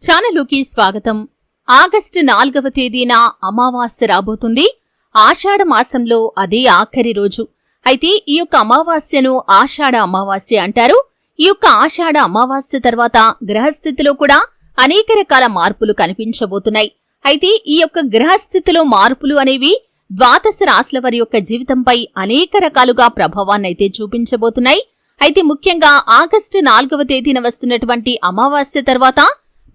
ఛానలుకి స్వాగతం. ఆగస్టు నాలుగవ తేదీన అమావాస్య రాబోతుంది. ఆషాఢ మాసంలో అదే ఆఖరి రోజు. అయితే ఈ యొక్క అమావాస్యను ఆషాఢ అమావాస్య అంటారు. ఈ యొక్క ఆషాఢ అమావాస్య తర్వాత గ్రహస్థితిలో కూడా అనేక రకాల మార్పులు కనిపించబోతున్నాయి. అయితే ఈ యొక్క గ్రహస్థితిలో మార్పులు అనేవి ద్వాదశ రాశుల వారి యొక్క జీవితంపై అనేక రకాలుగా ప్రభావాన్నైతే చూపించబోతున్నాయి. అయితే ముఖ్యంగా ఆగస్టు నాలుగవ తేదీన వస్తున్నటువంటి అమావాస్య తర్వాత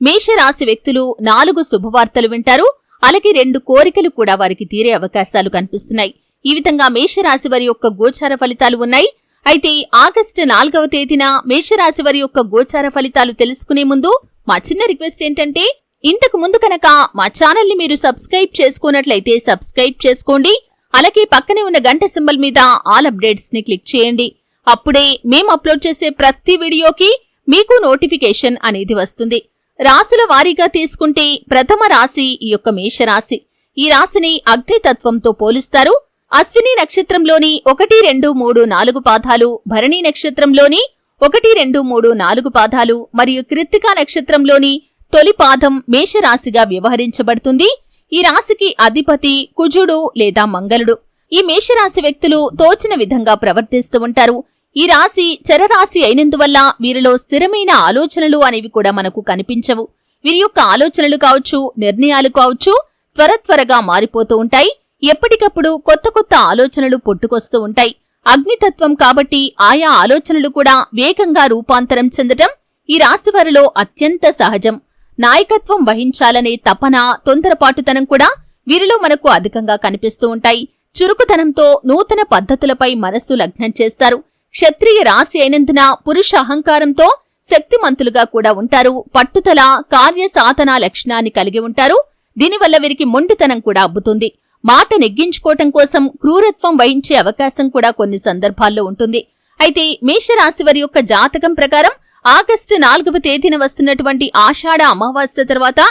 మేషరాశి వ్యక్తులు నాలుగు శుభవార్తలు వింటారు. అలాగే రెండు కోరికలు కూడా వారికి తీరే అవకాశాలు కనిపిస్తున్నాయి. ఈ విధంగా మేషరాశి వారి యొక్క గోచార ఫలితాలు ఉన్నాయి. అయితే ఆగస్టు నాలుగవ తేదీన మేషరాశి వారి యొక్క గోచార ఫలితాలు తెలుసుకునే ముందు మా చిన్న రిక్వెస్ట్ ఏంటంటే ఇంతకు ముందు కనుక మా ఛానల్ని మీరు సబ్స్క్రైబ్ చేసుకున్నట్లయితే సబ్స్క్రైబ్ చేసుకోండి. అలాగే పక్కనే ఉన్న గంట సింబల్ మీద ఆల్ అప్డేట్స్ని క్లిక్ చేయండి. అప్పుడే మేము అప్లోడ్ చేసే ప్రతి వీడియోకి మీకు నోటిఫికేషన్ అనేది వస్తుంది. రాశుల వారీగా తీసుకుంటే ప్రథమ రాశి ఈ యొక్క మేషరాశి. ఈ రాశిని అగ్నితత్వంతో పోలుస్తారు. అశ్విని నక్షత్రంలోని ఒకటి రెండు మూడు నాలుగు పాదాలు భరణి నక్షత్రంలోని ఒకటి రెండు మూడు నాలుగు పాదాలు మరియు కృత్తికా నక్షత్రంలోని తొలి పాదం మేషరాశిగా వ్యవహరించబడుతుంది. ఈ రాశికి అధిపతి కుజుడు లేదా మంగళుడు. ఈ మేషరాశి వ్యక్తులు తోచిన విధంగా ప్రవర్తిస్తూ ఉంటారు. ఈ రాశి చరరాశి అయినందువల్ల వీరిలో స్థిరమైన ఆలోచనలు అనేవి కూడా మనకు కనిపించవు. వీరి యొక్క ఆలోచనలు కావచ్చు నిర్ణయాలు కావచ్చు త్వర త్వరగా మారిపోతూ ఉంటాయి. ఎప్పటికప్పుడు కొత్త కొత్త ఆలోచనలు పుట్టుకొస్తూ ఉంటాయి. అగ్నితత్వం కాబట్టి ఆయా ఆలోచనలు కూడా వేగంగా రూపాంతరం చెందటం ఈ రాశి వారిలో అత్యంత సహజం. నాయకత్వం వహించాలనే తపన తొందరపాటుతనం కూడా వీరిలో మనకు అధికంగా కనిపిస్తూ ఉంటాయి. చురుకుతనంతో నూతన పద్ధతులపై మనస్సు లగ్నం చేస్తారు. క్షత్రియ రాశి అయినందున పురుష అహంకారంతో శక్తిమంతులుగా కూడా ఉంటారు. పట్టుదల కార్యసాధన లక్షణాన్ని కలిగి ఉంటారు. దీనివల్ల వీరికి మొండితనం కూడా అబ్బుతుంది. మాట నెగ్గించుకోవటం కోసం క్రూరత్వం వహించే అవకాశం కూడా కొన్ని సందర్భాల్లో ఉంటుంది. అయితే మేషరాశి వారి యొక్క జాతకం ప్రకారం ఆగస్టు నాలుగవ తేదీన వస్తున్నటువంటి ఆషాఢ అమావాస్య తర్వాత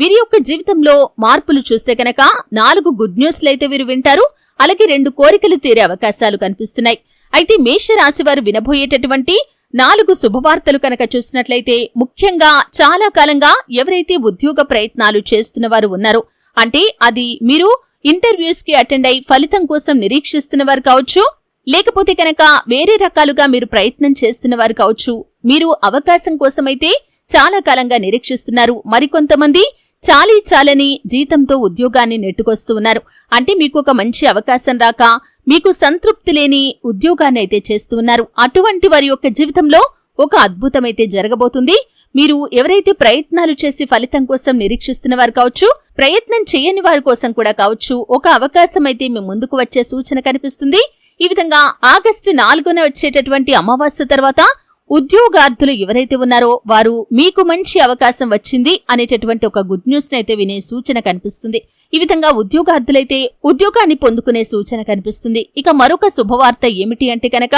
వీరి యొక్క జీవితంలో మార్పులు చూస్తే కనుక నాలుగు గుడ్ న్యూస్లు అయితే వీరు వింటారు. అలాగే రెండు కోరికలు తీరే అవకాశాలు కనిపిస్తున్నాయి. అయితే మేషరాశి వారు వినబోయేటటువంటి నాలుగు శుభవార్తలు కనుక చూసినట్లయితే ముఖ్యంగా చాలా కాలంగా ఎవరైతే ఉద్యోగ ప్రయత్నాలు చేస్తున్న వారు ఉన్నారో అంటే అది మీరు ఇంటర్వ్యూస్కి అటెండ్ అయి ఫలితం కోసం నిరీక్షిస్తున్న వారు కావచ్చు లేకపోతే కనుక వేరే రకాలుగా మీరు ప్రయత్నం చేస్తున్న వారు కావచ్చు మీరు అవకాశం కోసమైతే చాలా కాలంగా నిరీక్షిస్తున్నారు. మరికొంతమంది చాలీ చాలని జీతంతో ఉద్యోగాన్ని నెట్టుకొస్తూ ఉన్నారు. అంటే మీకు ఒక మంచి అవకాశం రాక మీకు సంతృప్తి లేని ఉద్యోగాన్ని అయితే చేస్తూ ఉన్నారు. అటువంటి వారి యొక్క జీవితంలో ఒక అద్భుతమైతే జరగబోతుంది. మీరు ఎవరైతే ప్రయత్నాలు చేసి ఫలితం కోసం నిరీక్షిస్తున్న వారు కావచ్చు ప్రయత్నం చేయని వారి కోసం కూడా కావచ్చు ఒక అవకాశం అయితే మీ ముందుకు వచ్చే సూచన కనిపిస్తుంది. ఈ విధంగా ఆగస్టు నాలుగున వచ్చేటటువంటి అమావాస్య తర్వాత ఉద్యోగార్థులు ఎవరైతే ఉన్నారో వారు మీకు మంచి అవకాశం వచ్చింది అనేటటువంటి ఒక గుడ్ న్యూస్ అయితే వినే సూచన కనిపిస్తుంది. ఈ విధంగా ఉద్యోగార్థులైతే ఉద్యోగాన్ని పొందుకునే సూచన కనిపిస్తుంది. ఇక మరొక శుభవార్త ఏమిటి అంటే కనుక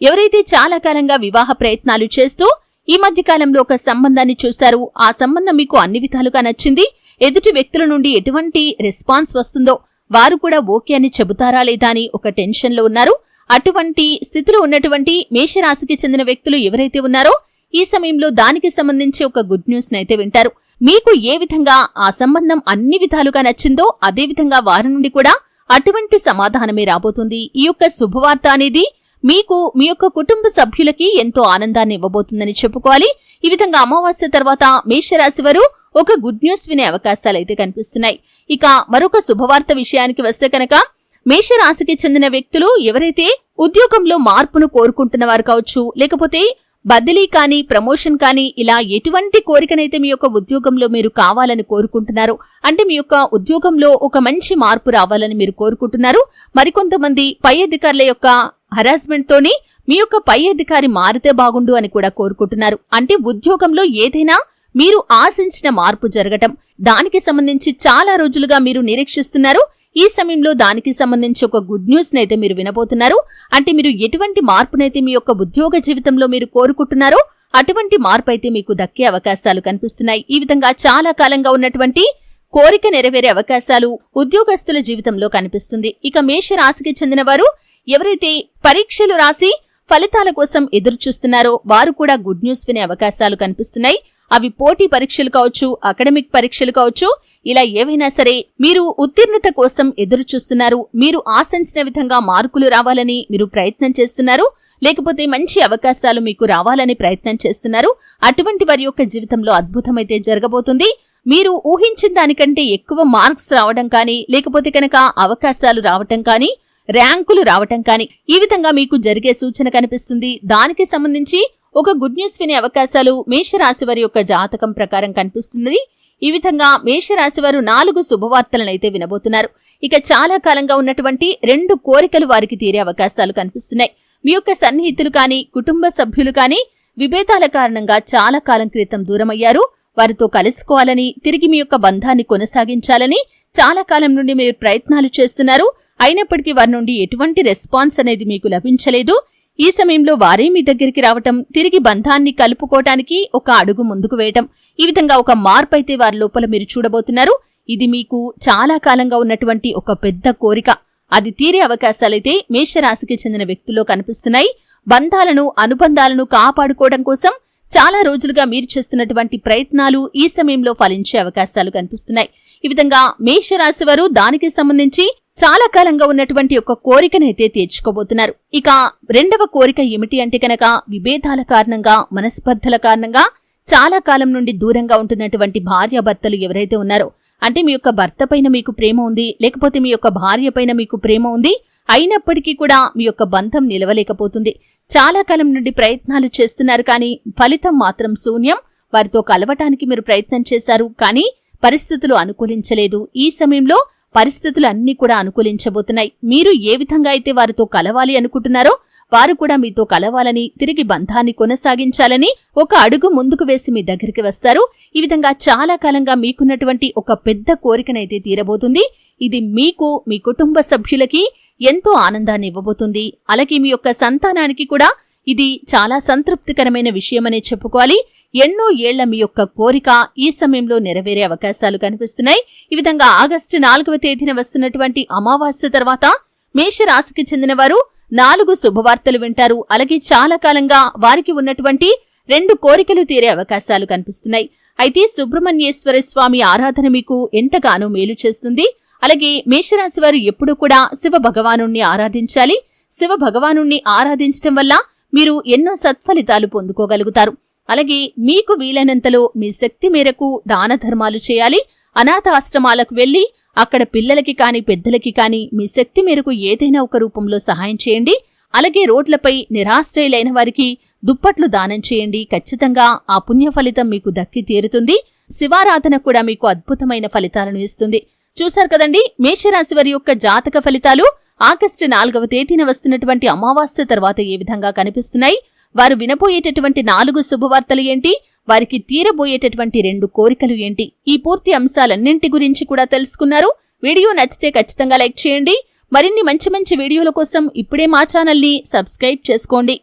ఎవరైతే చాలా కాలంగా వివాహ ప్రయత్నాలు చేస్తూ ఈ మధ్య కాలంలో ఒక సంబంధాన్ని చూశారు ఆ సంబంధం మీకు అన్ని విధాలుగా నచ్చింది ఎదుటి వ్యక్తుల నుండి ఎటువంటి రెస్పాన్స్ వస్తుందో వారు కూడా ఓకే అని చెబుతారా లేదా అని ఒక టెన్షన్లో ఉన్నారు. అటువంటి స్థితిలో ఉన్నటువంటి మేషరాశికి చెందిన వ్యక్తులు ఎవరైతే ఉన్నారో ఈ సమయంలో దానికి సంబంధించి ఒక గుడ్ న్యూస్ నైతే వింటారు. మీకు ఏ విధంగా ఆ సంబంధం అన్ని విధాలుగా నచ్చిందో అదేవిధంగా వారి నుండి కూడా అటువంటి సమాధానమే రాబోతుంది. ఈ యొక్క శుభవార్త అనేది మీకు మీ యొక్క కుటుంబ సభ్యులకి ఎంతో ఆనందాన్ని ఇవ్వబోతుందని చెప్పుకోవాలి. ఈ విధంగా అమావాస్య తర్వాత మేషరాశి వారు ఒక గుడ్ న్యూస్ వినే అవకాశాలైతే కనిపిస్తున్నాయి. ఇక మరొక శుభవార్త విషయానికి వస్తే కనుక మేషరాశికి చెందిన వ్యక్తులు ఎవరైతే ఉద్యోగంలో మార్పును కోరుకుంటున్న వారు కావచ్చు లేకపోతే బదిలీ కానీ ప్రమోషన్ కానీ ఇలా ఎటువంటి కోరికనైతే మీ యొక్క ఉద్యోగంలో మీరు కావాలని కోరుకుంటున్నారు అంటే మీ యొక్క ఉద్యోగంలో ఒక మంచి మార్పు రావాలని మీరు కోరుకుంటున్నారు మరికొంతమంది పై అధికారుల యొక్క హరాస్మెంట్ తోని మీ యొక్క పై అధికారి మారితే బాగుండు అని కూడా కోరుకుంటున్నారు. అంటే ఉద్యోగంలో ఏదైనా మీరు ఆశించిన మార్పు జరగటం దానికి సంబంధించి చాలా రోజులుగా మీరు నిరీక్షిస్తున్నారు ఈ సమయంలో దానికి సంబంధించి ఒక గుడ్ న్యూస్ నైతే మీరు వినబోతున్నారు. అంటే మీరు ఎటువంటి మార్పునైతే మీ యొక్క ఉద్యోగ జీవితంలో మీరు కోరుకుంటున్నారో అటువంటి మార్పు అయితే మీకు దక్కే అవకాశాలు కనిపిస్తున్నాయి. ఈ విధంగా చాలా కాలంగా ఉన్నటువంటి కోరిక నెరవేరే అవకాశాలు ఉద్యోగస్తుల జీవితంలో కనిపిస్తుంది. ఇక మేష రాశికి చెందిన వారు ఎవరైతే పరీక్షలు రాసి ఫలితాల కోసం ఎదురు చూస్తున్నారో వారు కూడా గుడ్ న్యూస్ వినే అవకాశాలు కనిపిస్తున్నాయి. అవి పోటీ పరీక్షలు కావచ్చు అకాడమిక్ పరీక్షలు కావచ్చు ఇలా ఏవైనా సరే మీరు ఉత్తీర్ణత కోసం ఎదురు చూస్తున్నారు మీరు ఆశించిన విధంగా మార్కులు రావాలని మీరు ప్రయత్నం చేస్తున్నారు లేకపోతే మంచి అవకాశాలు మీకు రావాలని ప్రయత్నం చేస్తున్నారు అటువంటి వారి యొక్క జీవితంలో అద్భుతమైతే జరగబోతుంది. మీరు ఊహించిన దానికంటే ఎక్కువ మార్క్స్ రావడం కానీ లేకపోతే కనుక అవకాశాలు రావటం కానీ ర్యాంకులు రావటం కానీ ఈ విధంగా మీకు జరిగే సూచన కనిపిస్తుంది. దానికి సంబంధించి ఒక గుడ్ న్యూస్ వినే అవకాశాలు మేషరాశి వారి యొక్క జాతకం ప్రకారం కనిపిస్తుంది ఈ విధంగా మేషరాశి వారు నాలుగు శుభవార్తలనైతే వినబోతున్నారు. ఇక చాలా కాలంగా ఉన్నటువంటి రెండు కోరికలు వారికి తీరే అవకాశాలు కనిపిస్తున్నాయి. మీ యొక్క సన్నిహితులు కానీ కుటుంబ సభ్యులు కానీ విభేదాల కారణంగా చాలా కాలం క్రితం దూరమయ్యారు. వారితో కలుసుకోవాలని తిరిగి మీ యొక్క బంధాన్ని కొనసాగించాలని చాలా కాలం నుండి మీరు ప్రయత్నాలు చేస్తున్నారు. అయినప్పటికీ వారి నుండి ఎటువంటి రెస్పాన్స్ అనేది మీకు లభించలేదు. ఈ సమయంలో వారే మీ దగ్గరికి రావటం తిరిగి బంధాన్ని కలుపుకోవటానికి ఒక అడుగు ముందుకు వేయటం. ఈ విధంగా ఒక మార్పు అయితే వారి లోపల మీరు చూడబోతున్నారు. ఇది మీకు చాలా కాలంగా ఉన్నటువంటి ఒక పెద్ద కోరిక. అది తీరే అవకాశాలైతే మేషరాశికి చెందిన వ్యక్తుల్లో కనిపిస్తున్నాయి. బంధాలను అనుబంధాలను కాపాడుకోవడం కోసం చాలా రోజులుగా మీరు చేస్తున్నటువంటి ప్రయత్నాలు ఈ సమయంలో ఫలించే అవకాశాలు కనిపిస్తున్నాయి. ఈ విధంగా మేషరాశి వారు దానికి సంబంధించి చాలా కాలంగా ఉన్నటువంటి ఒక కోరికనైతే తీర్చుకోబోతున్నారు. ఇక రెండవ కోరిక ఏమిటి అంటే కనుక విభేదాల కారణంగా మనస్పర్ధల కారణంగా చాలా కాలం నుండి దూరంగా ఉంటున్నటువంటి భార్యాభర్తలు ఎవరైతే ఉన్నారో అంటే మీ యొక్క భర్త పైన మీకు ప్రేమ ఉంది లేకపోతే మీ యొక్క భార్య పైన మీకు ప్రేమ ఉంది అయినప్పటికీ కూడా మీ యొక్క బంధం నిలవలేకపోతుంది. చాలా కాలం నుండి ప్రయత్నాలు చేస్తున్నారు కానీ ఫలితం మాత్రం శూన్యం. వారితో కలవటానికి మీరు ప్రయత్నం చేశారు కానీ పరిస్థితులు అనుకూలించలేదు. ఈ సమయంలో పరిస్థితులు అన్నీ కూడా అనుకూలించబోతున్నాయి. మీరు ఏ విధంగా అయితే వారితో కలవాలి అనుకుంటున్నారో వారు కూడా మీతో కలవాలని తిరిగి బంధాన్ని కొనసాగించాలని ఒక అడుగు ముందుకు వేసి మీ దగ్గరికి వస్తారు. ఈ విధంగా చాలా కాలంగా మీకున్నటువంటి ఒక పెద్ద కోరికనైతే తీరబోతుంది. ఇది మీకు మీ కుటుంబ సభ్యులకి ఎంతో ఆనందాన్ని ఇవ్వబోతుంది. అలాగే మీ యొక్క సంతానానికి కూడా ఇది చాలా సంతృప్తికరమైన విషయమనే చెప్పుకోవాలి. ఎన్నో ఏళ్ళ మీ యొక్క కోరిక ఈ సమయంలో నెరవేరే అవకాశాలు కనిపిస్తున్నాయి. ఈ విధంగా ఆగస్టు నాలుగవ తేదీన వస్తున్నటువంటి అమావాస్య తర్వాత మేషరాశికి చెందిన వారు నాలుగు శుభవార్తలు వింటారు. అలాగే చాలా కాలంగా వారికి ఉన్నటువంటి రెండు కోరికలు తీరే అవకాశాలు కనిపిస్తున్నాయి. అయితే సుబ్రహ్మణ్యేశ్వర స్వామి ఆరాధన మీకు ఎంతగానో మేలు చేస్తుంది. అలాగే మేషరాశి వారు ఎప్పుడూ కూడా శివ భగవాను ఆరాధించాలి. శివ భగవాను ఆరాధించటం వల్ల మీరు ఎన్నో సత్ఫలితాలు పొందుకోగలుగుతారు. అలాగే మీకు వీలైనంతలో మీ శక్తి మేరకు దాన ధర్మాలు చేయాలి. అనాథ ఆశ్రమాలకు వెళ్ళి అక్కడ పిల్లలకి కాని పెద్దలకి కాని మీ శక్తి మేరకు ఏదైనా ఒక రూపంలో సహాయం చేయండి. అలాగే రోడ్లపై నిరాశ్రయులైన వారికి దుప్పట్లు దానం చేయండి. ఖచ్చితంగా ఆ పుణ్య ఫలితం మీకు దక్కి తీరుతుంది. శివారాధన కూడా మీకు అద్భుతమైన ఫలితాలను ఇస్తుంది. చూశారు కదండి మేషరాశి వారి యొక్క జాతక ఫలితాలు ఆగస్టు నాలుగవ తేదీన వస్తున్నటువంటి అమావాస్య తర్వాత ఏ విధంగా కనిపిస్తున్నాయి? వారు వినబోయేటటువంటి నాలుగు శుభవార్తలు ఏంటి? వారికి తీరబోయేటటువంటి రెండు కోరికలు ఏంటి? ఈ పూర్తి అంశాలన్నింటి గురించి కూడా తెలుసుకున్నారు. వీడియో నచ్చితే ఖచ్చితంగా లైక్ చేయండి. మరిన్ని మంచి మంచి వీడియోల కోసం ఇప్పుడే మా ఛానల్ని సబ్స్క్రైబ్ చేసుకోండి.